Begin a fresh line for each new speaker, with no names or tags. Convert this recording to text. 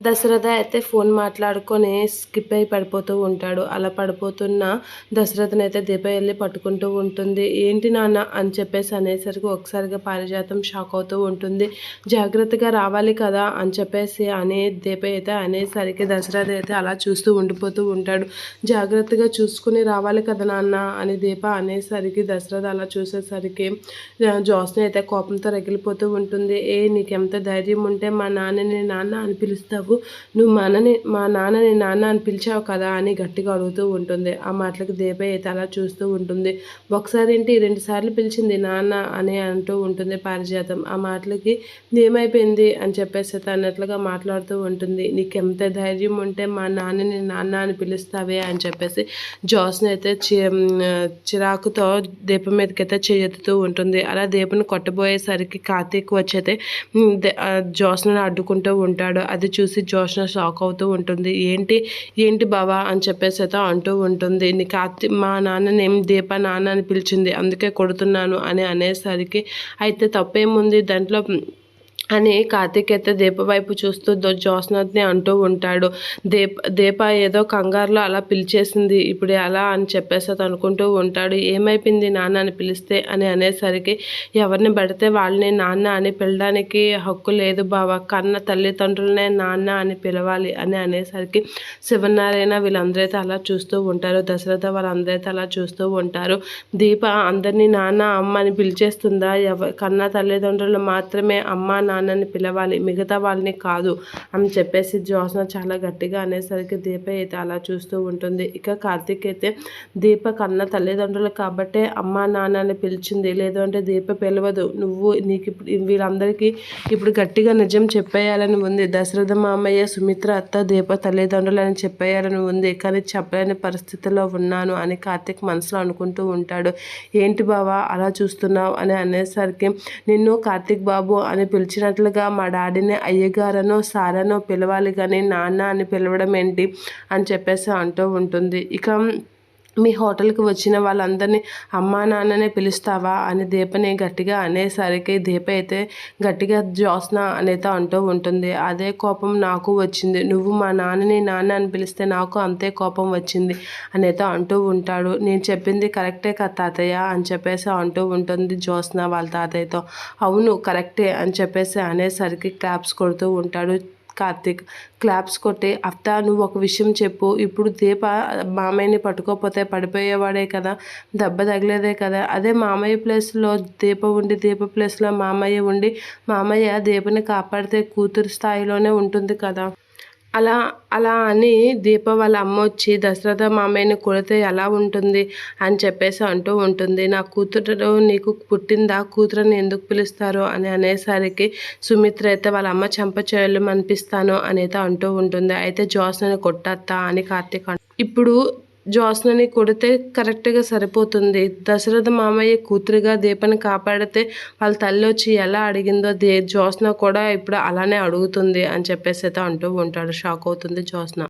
దశరథ అయితే ఫోన్ మాట్లాడుకొని స్కిప్ అయి పడిపోతూ ఉంటాడు. అలా పడిపోతున్న దశరథని అయితే దీప వెళ్ళి పట్టుకుంటూ ఉంటుంది. ఏంటి నాన్న? అని చెప్పేసి అనేసరికి ఒకసారిగా పారిజాతం షాక్ అవుతూ ఉంటుంది. జాగ్రత్తగా రావాలి కదా? అని చెప్పేసి అనే దీప అయితే అనేసరికి దశరథ అయితే అలా చూస్తూ ఉండిపోతూ ఉంటాడు. జాగ్రత్తగా చూసుకుని రావాలి కదా నాన్న? అని దీప అనేసరికి దశరథ అలా చూసేసరికి జోస్ని అయితే కోపంతో రగిలిపోతూ ఉంటుంది. ఏ నీకెంత ధైర్యం ఉంటే మా నాన్నని నాన్న అని పిలుస్తావు. నువ్వు నువ్వు మా అన్నని మా నాన్నని నాన్న అని పిలిచావు కదా అని గట్టిగా అడుగుతూ ఉంటుంది. ఆ మాటలకు దేపయ్య అయితే అలా చూస్తూ ఉంటుంది. ఒకసారి ఏంటి రెండు సార్లు పిలిచింది నాన్న అని అంటూ ఉంటుంది పారిజాతం. ఆ మాటలకి ఏమైపోయింది అని చెప్పేసి అన్నట్లుగా మాట్లాడుతూ ఉంటుంది. నీకు ఎంత ధైర్యం ఉంటే మా నాన్నని నాన్న అని పిలుస్తావే అని చెప్పేసి జోస్ని అయితే చిరాకుతో దీపం మీదకైతే చేయెత్తుతూ ఉంటుంది. అలా దీపను కొట్టబోయేసరికి కార్తీక్ వచ్చైతే జోస్ని అడ్డుకుంటూ ఉంటాడు. అది చూసి చూసి జోష్న షాక్ అవుతూ ఉంటుంది. ఏంటి? ఏంటి బావా? అని చెప్పేసి అయితే అంటూ ఉంటుంది. నీకు అత్తి మా నాన్నని దీప నాన్న అని పిలిచింది. అందుకే కొడుతున్నాను అని అనేసరికి అయితే తప్పేముంది? దాంట్లో అని కార్తీక్ అయితే దీప వైపు చూస్తూ జ్యోత్స్నాథ్ని అంటూ ఉంటాడు. దీప దీప ఏదో కంగారులో అలా పిలిచేసింది ఇప్పుడు అలా అని చెప్పేసి అనుకుంటూ ఉంటాడు. ఏమైపోయింది నాన్న అని పిలిస్తే అని అనేసరికి ఎవరిని పడితే వాళ్ళని నాన్న అని పిలడానికి హక్కు లేదు బావ కన్న తల్లిదండ్రులనే నాన్న అని పిలవాలి అని అనేసరికి శివనారాయణ వీళ్ళందరైతే అలా చూస్తూ ఉంటారు. దశరథ వాళ్ళందరైతే అలా చూస్తూ ఉంటారు. దీప అందరినీ నాన్న అమ్మ అని పిలిచేస్తుందా? ఎవ కన్న తల్లిదండ్రులు మాత్రమే అమ్మ నాన్న నాన్నని పిలవాలి మిగతా వాళ్ళని కాదు అని చెప్పేసి జ్యోత్స్న చాలా గట్టిగా అనేసరికి దీప అయితే అలా చూస్తూ ఉంటుంది. ఇక కార్తీక్ అయితే దీప కన్న తల్లిదండ్రులు కాబట్టే అమ్మ నాన్నని పిలిచింది. లేదంటే దీప పిలవదు. నువ్వు నీకు ఇప్పుడు వీళ్ళందరికీ ఇప్పుడు గట్టిగా నిజం చెప్పేయాలని ఉంది. దశరథ మామయ్య సుమిత్ర అత్త దీప తల్లిదండ్రులు అని చెప్పేయాలని ఉంది. కానీ చెప్పలేని పరిస్థితిలో ఉన్నాను అని కార్తీక్ మనసులో అనుకుంటూ ఉంటాడు. ఏంటి బావా అలా చూస్తున్నావు అని అనేసరికి నిన్ను కార్తీక్ బాబు అని పిలిచిన చెప్పినట్లుగా మా డాడీని అయ్యగారనో సారనో పిలవాలి కానీ నాన్న అని పిలవడం ఏంటి అని చెప్పేసి అంటూ ఉంటుంది. ఇక మీ హోటల్కి వచ్చిన వాళ్ళందరినీ అమ్మా నాన్ననే పిలుస్తావా? అని దీపని గట్టిగా అనేసరికి దీప అయితే గట్టిగా జ్యోత్స్న అనేది అంటూ ఉంటుంది. అదే కోపం నాకు వచ్చింది. నువ్వు మా నాన్నని నాన్న అని పిలిస్తే నాకు అంతే కోపం వచ్చింది అనేది అంటూ ఉంటాడు. నేను చెప్పింది కరెక్టే కదా తాతయ్య? అని చెప్పేసి అంటూ ఉంటుంది జ్యోత్స్న వాళ్ళ తాతయ్యతో. అవును కరెక్టే అని చెప్పేసి అనేసరికి క్లాప్స్ కొడుతూ ఉంటాడు. కార్తీక్ క్లాప్స్ కొట్టి అత్త నువ్వు ఒక విషయం చెప్పు. ఇప్పుడు దీప మామయ్యని పట్టుకోకపోతే పడిపోయేవాడే కదా. దెబ్బ తగిలేదే కదా. అదే మామయ్య ప్లేస్లో దీప ఉండి దీప ప్లేస్లో మామయ్య ఉండి మామయ్య దీపని కాపాడితే కూతురు స్థాయిలోనే ఉంటుంది కదా. అలా అలా అని దీప వాళ్ళ అమ్మ వచ్చి దశరథ మామయ్యని కొడితే ఎలా ఉంటుంది? అని చెప్పేసి అంటూ ఉంటుంది. నా కూతురు నీకు పుట్టిందా? కూతురుని ఎందుకు పిలుస్తారు? అని అనేసరికి సుమిత్ర అయితే వాళ్ళ అమ్మ చెంప అనిపిస్తాను అనేది అంటూ ఉంటుంది. అయితే జోస్నని కొట్టత్తా అని కార్తీక్ ఇప్పుడు జ్యోత్స్నని కొడితే కరెక్ట్గా సరిపోతుంది. దశరథ మామయ్య కూతురుగా దీపని కాపాడితే వాళ్ళ తల్లి వచ్చి ఎలా అడిగిందో దే జ్యోత్స్న కూడా ఇప్పుడు అలానే అడుగుతుంది అని చెప్పేసి అయితే అంటూ ఉంటాడు. షాక్ అవుతుంది జ్యోత్స్న